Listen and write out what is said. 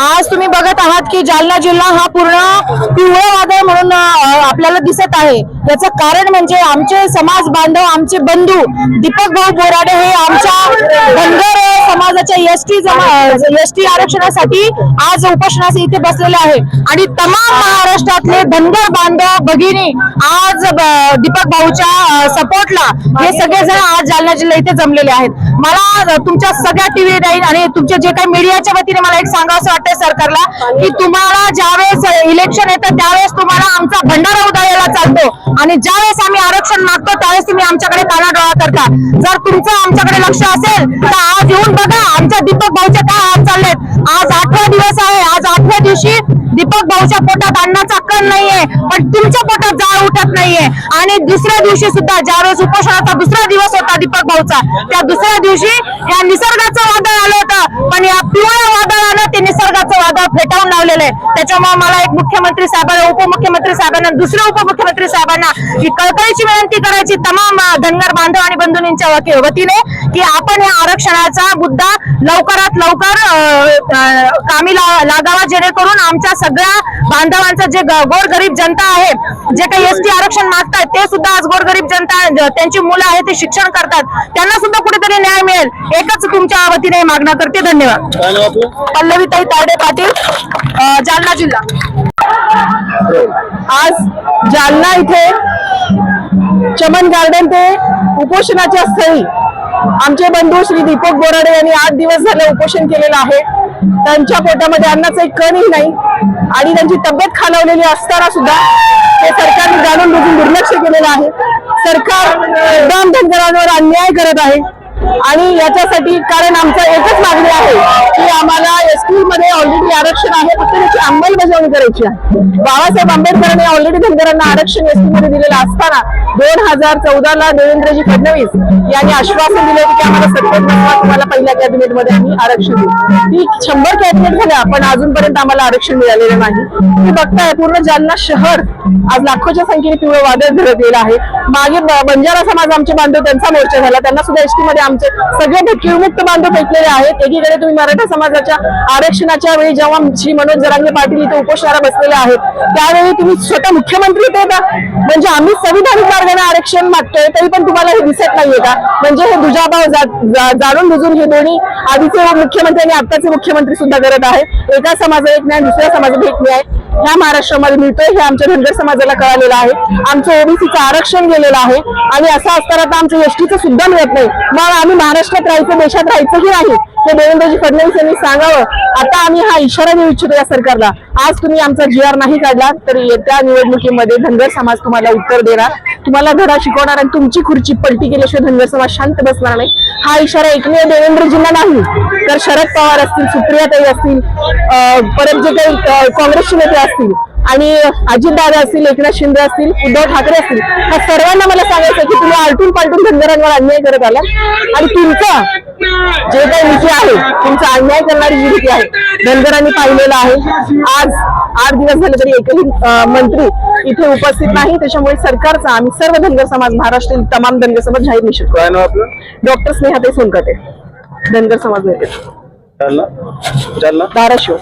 आज तुम्ही बघत आहात की जालना जिल्हा हा पूर्ण पिवळं वादळ म्हणून आपल्याला दिसत आहे. याचं कारण म्हणजे आमचे समाज बांधव आमचे बंधू दीपक भाऊ बोराडे हे आमच्या धनगर समाजाच्या एस टी एस टी आरक्षणासाठी आज उपोषणास इथे बसलेले आहे. आणि तमाम महाराष्ट्रातले धनगर बांधव भगिनी आज दीपक भाऊच्या सपोर्टला हे सगळेजण आज जालना जिल्हा इथे जमलेले आहेत. मला तुमच्या सगळ्या टीव्ही राहील आणि तुमच्या जे काही मीडियाच्या वतीने मला एक सांगा असं वाटतंय सरकारला की तुम्हाला ज्यावेळेस इलेक्शन येतं त्यावेळेस तुम्हाला आमचा भंडारा उधळायला चालतो. आणि ज्यावेळेस आम्ही आरक्षण मागतो त्यावेळेस तुम्ही आमच्याकडे कानाडोळा करता. जर तुमचं आमच्याकडे लक्ष असेल तर आज येऊन बघा आमच्या दीपक भाऊचे काय हात चाललेत. आज आठवा दिवस आहे. आज आठव्या दिवशी दीपक भाऊच्या पोटात अन्नाचा कण नाहीये पण तुमच्या पोटात जाळ उठत नाहीये. आणि दुसऱ्या दिवशी सुद्धा ज्यावेळेस उपोषणाचा दुसरा दिवस होता दीपक भाऊचा त्या दुसऱ्या दिवशी या निसर्गाचं वादळ आलं होतं. पण या पिवळ्या वादळानं ते आहे त्याच्यामुळे मला एक मुख्यमंत्री साहेबांना उपमुख्यमंत्री साहेबांना दुसऱ्या उपमुख्यमंत्री साहेबांना ही कळकळीची विनंती करायची तमाम धनगर बांधव आणि बंधूंच्या वती- वतीने की आपण या आरक्षणाचा मुद्दा लवकरात लवकर कामी लागावा जेणेकरून आमच्या सगळ्या बांधवांचं जे गोरगरीब जनता आहे जे काही एस टी आरक्षण मागतात ते सुद्धा आज गोरगरीब जनता त्यांची मुलं आहेत ते शिक्षण करतात. त्यांना सुद्धा कुठेतरी न्याय मिळेल. एकच तुमच्या वतीने मागणं करते. धन्यवाद. आपलं? पल्लवीताई तारडे पाटील. जालना जिल्हा. आज जालना इथे चमन गार्डन ते उपोषणाच्या स्थळी आमचे बंधू श्री दीपक बोराडे यांनी आठ दिवस झाले उपोषण केलेलं आहे. त्यांच्या पोटामध्ये अन्नाचा एक कणही नाही आणि त्यांची तब्येत खालावलेली असताना सुद्धा हे सरकारने जाणून बुजून दुर्लक्ष केलेलं आहे. सरकार एकदम धनगरांवर अन्याय करत आहे. आणि याच्यासाठी कारण आमचं एकच मागणी आहे की आम्हाला एसटीमध्ये ऑलरेडी आरक्षण आहे फक्त त्याची अंमलबजावणी करायची आहे. बाबासाहेब आंबेडकरांनी ऑलरेडी धनगरांना आरक्षण एसटीमध्ये दिलेलं असताना दोन हजार चौदाला देवेंद्रजी फडणवीस यांनी आश्वासन दिले की आम्हाला सत्तर तुम्हाला पहिल्या कॅबिनेटमध्ये आम्ही आरक्षण दिलं ती शंभर कॅबिनेट झाल्या पण अजूनपर्यंत आम्हाला आरक्षण मिळालेलं नाही. तुम्ही बघताय पूर्ण जालना शहर आज लाखोच्या संख्येने पिवळं वादळ गेलं आहे. मागे बंजारा समाज आमचे बांधव त्यांचा मोर्चा झाला. त्यांना सुद्धा एसटी मध्ये आमचे सगळे भटकी बांधव भेटलेले आहेत. एकीकडे तुम्ही मराठा समाजाच्या आरक्षणाच्या वेळी जेव्हा श्री मनोज जरांगे पाटील इथे उपोषणाला बसलेले आहेत त्यावेळी तुम्ही स्वतः मुख्यमंत्री होते का म्हणजे आम्ही संविधानिक मार्गाने आरक्षण मागतोय तरी पण तुम्हाला हे दिसत नाहीये का? म्हणजे हे दुजाभाव जाणून बुजून हे दोन्ही आधीचे मुख्यमंत्री आणि आताचे मुख्यमंत्री सुद्धा करत आहे. एका समाजाला एक न्याय दुसऱ्या समाजाला एक न्याय. ह्या महाराष्ट्रामध्ये मिळतोय हे आमच्या धनगर समाजाला कळालेलं आहे. आमचं ओबीसीचं आरक्षण गेलेला आहे. आणि असं असताना आमचं एसटीचं सुद्धा मिळत नाही. मग आम्ही महाराष्ट्रात राहायचं देशात राहायचंही नाही? हे देवेंद्रजी फडणवीस यांनी सांगावं. आता आम्ही हा इशारा देऊ इच्छितो या सरकारला. आज तुम्ही आमचा जी आर नाही काढला तर येत्या निवडणुकीमध्ये धनगर समाज तुम्हाला उत्तर देणार. तुम्हाला धडा शिकवणार आणि तुमची खुर्ची पलटी केल्याशिवाय धनगर समाज शांत बसणार नाही. हा इशारा एकमेव देवेंद्रजींना नाही. तर शरद पवार असतील सुप्रियाताई असतील परत जे काही काँग्रेसचे नेते असतील आणि अजितदादा असतील एकनाथ शिंदे असतील उद्धव ठाकरे असतील ह्या सर्वांना मला सांगायचं की तुम्ही आलटून पालटून धनगरांवर अन्याय करत आला आणि तुमचा जे काही नीती आहे तुमचा अन्याय करणारी जी नीती आहे धनगरांनी पाहिलेलं आहे. आज आठ दिवस झाले तरी एकही मंत्री इथे उपस्थित नाही. त्याच्यामुळे सरकारचा आम्ही सर्व धनगर समाज महाराष्ट्रीय तमाम धनगर समाज जाहीर निषेध काय नाव आपलं? करू डॉक्टर स्नेहाताई सोनकटे धनगर समाज नेते. धाराशिव.